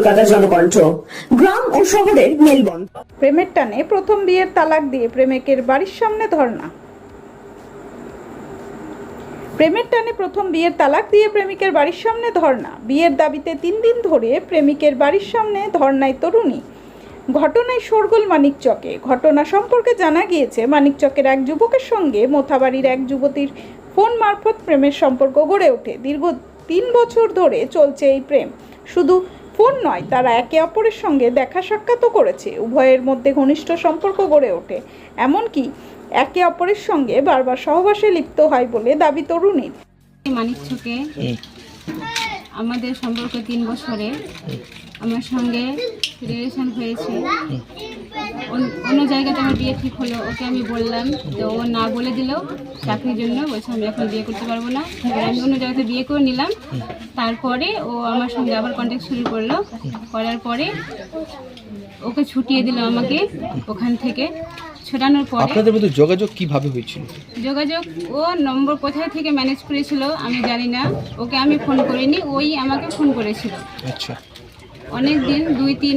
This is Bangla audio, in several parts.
কলকাতা জনকণ্ঠ গ্রাম ও শহরের মেলবন্ধন। প্রেমের টানে প্রথম বিয়ের তালাক দিয়ে প্রেমিকের বাড়ির সামনে ধর্ণা। প্রেমের টানে প্রথম বিয়ের তালাক দিয়ে প্রেমিকের বাড়ির সামনে ধর্ণা। বিয়ের দাবিতে তিন দিন ধরে প্রেমিকের বাড়ির সামনে ধর্নায় তরুণী। ঘটনায় শোরগোল মানিকচকে ঘটনা সম্পর্কে জানা গিয়েছে মানিকচকের এক যুবকের সঙ্গে মোথাবাড়ির এক যুবতীর ফোন মারফত প্রেমের সম্পর্ক গড়ে ওঠে। দীর্ঘ তিন বছর ধরে চলছে এই প্রেম। শুধু ফোন নয় তারা একে অপরের সঙ্গে দেখা সাক্ষাৎও করেছে। উভয়ের মধ্যে ঘনিষ্ঠ সম্পর্ক গড়ে ওঠে। এমনকি একে অপরের সঙ্গে বারবার সহবাসে লিপ্ত হয় বলে দাবি তরুণীর মানিকছকে আমাদের সম্পর্ক তিন বছরে আমার সঙ্গে রিলেশন হয়েছে। অন্য জায়গাতে আমার বিয়ে ঠিক হলো ওকে আমি বললাম তো ও না বলে দিল চাকরির জন্য বলছে আমি এখন বিয়ে করতে পারব না। এবার আমি অন্য জায়গাতে বিয়ে করে নিলাম। তারপরে ও আমার সঙ্গে আবার কন্ট্যাক্ট শুরু করল। করার পরে ওকে ছুটিয়ে দিল আমাকে ওখান থেকে। ছোটানোর পরে আপনাদের মধ্যে যোগাযোগ কীভাবে হয়েছিল? যোগাযোগ ও নম্বর কোথায় থেকে ম্যানেজ করেছিল আমি জানি না। ওকে আমি ফোন করিনি ওই আমাকে ফোন করেছিল। আচ্ছা। অনেক দিন দুই তিন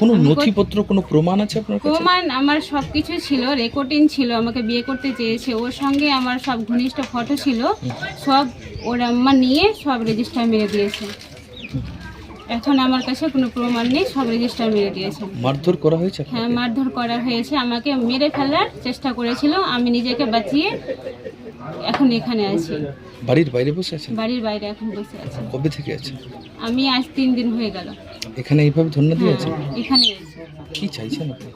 কোনো নথিপত্র কোনো প্রমাণ আছে আপনার কাছে? প্রমাণ আমার সব কিছু ছিল রেকর্ডিং ছিল আমাকে বিয়ে করতে চেয়েছে। ওর সঙ্গে আমার সব ঘনিষ্ঠ ফটো ছিল সব ওর আম্মা নিয়ে সব রেজিস্টার মেরে দিয়েছে। এখন আমার কাছে কোনো প্রমাণ নেই সব রেজিস্টার মেরে দিয়েছে। মারধর করা হয়েছে হ্যাঁ মারধর করা হয়েছে আমাকে মেরে ফেলার চেষ্টা করেছিল আমি নিজেকে বাঁচিয়ে এখন এখানে আছি। বাড়ির বাইরে বসে আছেন? বাড়ির বাইরে এখন বসে আছি। কবে থেকে আছেন? আমি আজ তিন দিন হয়ে গেল। এখানে এইভাবে ধন্য দিয়ে আছেন? হ্যাঁ, এখানে কি চাইছেন আপনি?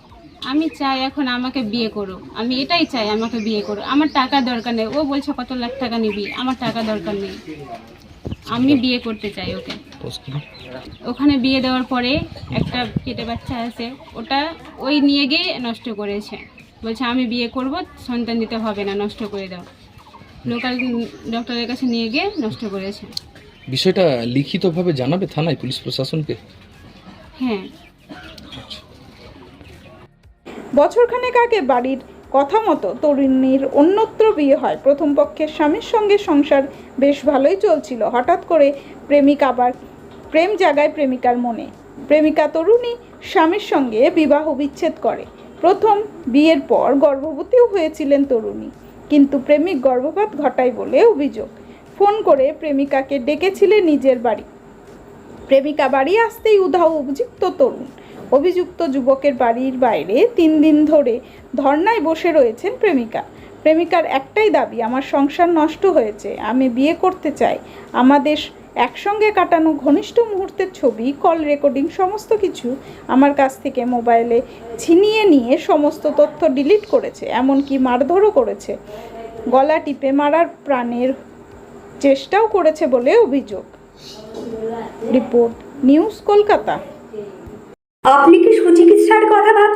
আমি চাই এখন আমাকে বিয়ে করো আমি এটাই চাই আমাকে বিয়ে করো আমার টাকা দরকার নেই। ও বলছে কত লাখ টাকা নিবি? আমার টাকা দরকার নেই। আমি বিয়ে করতে চাই ওকে। ওখানে বিয়ে দেওয়ার পরে একটা কেটে বাচ্চা আছে। ওটা ওই নিয়ে গিয়ে নষ্ট করেছে। বলছে আমি বিয়ে করব সন্তান দিতে হবে না নষ্ট করে দাও। লোকাল ডক্টরের কাছে নিয়ে গিয়ে নষ্ট করেছে। বিষয়টা লিখিতভাবে জানাবে থানায় পুলিশ প্রশাসনকে? হ্যাঁ। বছরখানেক আগে বাড়ির কথা মতো তরুণীর অন্যত্র বিয়ে হয়। প্রথম পক্ষের স্বামীর সঙ্গে সংসার বেশ ভালোই চলছিল। হঠাৎ করে প্রেমিক আবার প্রেম জাগায় প্রেমিকার মনে। প্রেমিকা তরুণী স্বামীর সঙ্গে বিবাহ বিচ্ছেদ করে। প্রথম বিয়ের পর গর্ভবতীও হয়েছিলেন তরুণী। কিন্তু প্রেমিক গর্ভপাত ঘটায় বলে অভিযোগ। ফোন করে প্রেমিকাকে ডেকেছিলে নিজের বাড়ি। প্রেমিকা বাড়ি আসতেই উধাও অভিযুক্ত তরুণ। অভিযুক্ত যুবকের বাড়ির বাইরে তিন দিন ধরে ধর্নায় বসে রয়েছেন প্রেমিকা। প্রেমিকার একটাই দাবি, আমার সংসার নষ্ট হয়েছে, আমি বিয়ে করতে চাই। আমাদের একসঙ্গে কাটানো ঘনিষ্ঠ মুহূর্তের ছবি, কল রেকর্ডিং, সমস্ত কিছু আমার কাছ থেকে মোবাইলে ছিনিয়ে নিয়ে সমস্ত তথ্য ডিলিট করেছে, এমনকি মারধরও করেছে। গলা টিপে মারার প্রাণের চেষ্টাও করেছে বলে অভিযোগ। Report, news Kolkata. আপনি কি সুচিকিৎসার কথা